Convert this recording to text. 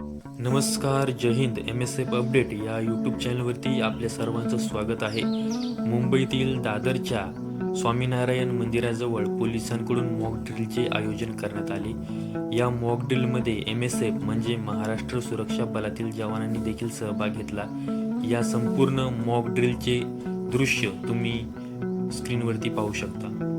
नमस्कार जय Hind. M S F update या यूट्यूब चॅनलवरती आपल्या सर्वांचं स्वागत आहे. मुंबईतील दादरच्या स्वामीनारायण मंदिराजवळ पोलिसांकडून मॉक ड्रिलचे आयोजन करण्यात आले. या मॉकड्रिलमध्ये एम एस एफ म्हणजे महाराष्ट्र सुरक्षा बलातील जवानांनी देखील सहभाग घेतला. या संपूर्ण मॉकड्रिलचे दृश्य तुम्ही स्क्रीनवरती पाहू शकता.